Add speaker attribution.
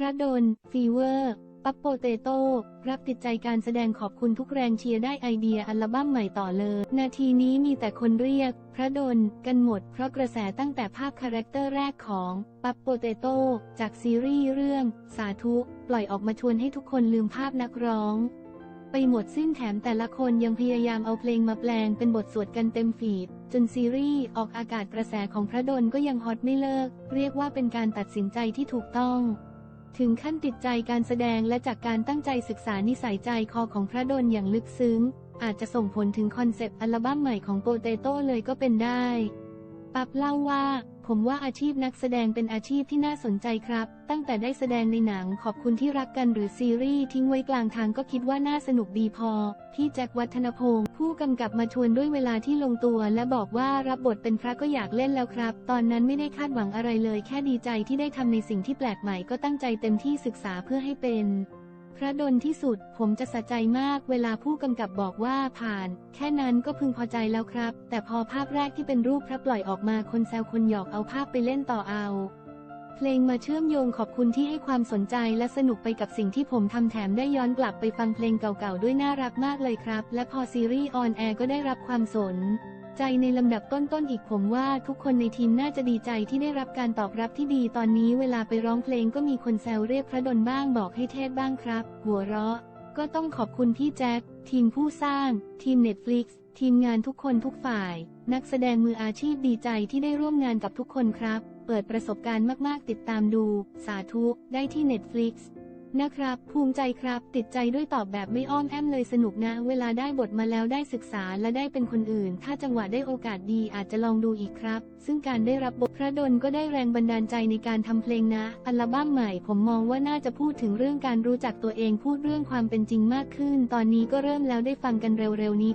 Speaker 1: พระดล ฟีเวอร์ ปั๊บโปเตโต้ รับติดใจการแสดงขอบคุณทุกแรงเชียร์ได้ไอเดียอัลบั้มใหม่ต่อเลย นาทีนี้มีแต่คนเรียก พระดล กันหมด เพราะกระแสตั้งแต่ภาพคาแรคเตอร์แรกของ ปั๊บโปเตโต้ จากซีรีส์เรื่อง สาธุ ปล่อยออกมาชวนให้ทุกคนลืมภาพนักร้องไปหมดสิ้นแถมแต่ละคนยังพยายามเอาเพลงมาแปลงเป็นบทสวดกันเต็มฟีด จนซีรีส์ออกอากาศกระแสของพระดลก็ยังฮอตไม่เลิก เรียกว่าเป็นการตัดสินใจที่ถูกต้อง ถึงขั้นติดใจการแสดงและจากการตั้งใจศึกษานิสัยใจคอของพระดลอย่างลึกซึ้ง อาจจะส่งผลถึงคอนเซปต์อัลบั้มใหม่ของโปเตโต้เลยก็เป็นได้ ปั๊บเล่าว่า ผมว่าอาชีพนักแสดงเป็นอาชีพที่น่าสนใจครับ ตั้งแต่ได้แสดงในหนังขอบคุณที่รักกันหรือซีรีส์ทิ้งไว้กลางทางก็คิดว่าน่าสนุกดีพอ พี่แจ็ควัฒนพงศ์ผู้กำกับมาชวนด้วยเวลาที่ลงตัวและบอกว่ารับบทเป็นพระก็อยากเล่นแล้วครับ ตอนนั้นไม่ได้คาดหวังอะไรเลย แค่ดีใจที่ได้ทำในสิ่งที่แปลกใหม่ก็ตั้งใจเต็มที่ศึกษาเพื่อให้เป็น พระดลที่สุด ผมจะสะใจมากเวลาผู้กำกับบอกว่าผ่าน แค่นั้นก็พึงพอใจแล้วครับ แต่พอภาพแรกที่เป็นรูปพระปล่อยออกมาคนแซวคนหยอกเอาภาพไปเล่นต่อเอา เพลงมาเชื่อมโยงขอบคุณที่ให้ความสนใจและสนุกไปกับสิ่งที่ผมทำแถมได้ย้อนกลับไปฟังเพลงเก่าๆด้วยน่ารักมากเลยครับ และพอซีรีส์ออนแอร์ก็ได้รับความสน ใจในลำดับต้นๆอีกผมว่าทุกคนในทีมน่าจะดีใจที่ได้รับการตอบรับที่ดีตอนนี้เวลาไปร้องเพลงก็มีคนแซวเรียกพระดลบ้างบอกให้เทศบ้างครับ หัวเราะ ก็ต้องขอบคุณพี่แจ็คทีมผู้สร้าง ทีม Netflix ทีมงานทุกคนทุกฝ่าย นักแสดงมืออาชีพดีใจที่ได้ร่วมงานกับทุกคนครับ เปิดประสบการณ์มากๆติดตามดู สาธุ ได้ที่ Netflix นะครับ ภูมิใจครับ ติดใจด้วยตอบแบบไม่อ้อมแอมเลยสนุกนะ เวลาได้บทมาแล้วได้ศึกษาและได้เป็นคนอื่น ถ้าจังหวะได้โอกาสดีอาจจะลองดูอีกครับ ซึ่งการได้รับบทพระดลก็ได้แรงบันดาลใจในการทำเพลงนะ อัลบั้มใหม่ผมมองว่าน่าจะพูดถึงเรื่องการรู้จักตัวเองพูดเรื่องความเป็นจริงมากขึ้น ตอนนี้ก็เริ่มแล้วได้ฟังกันเร็วๆนี้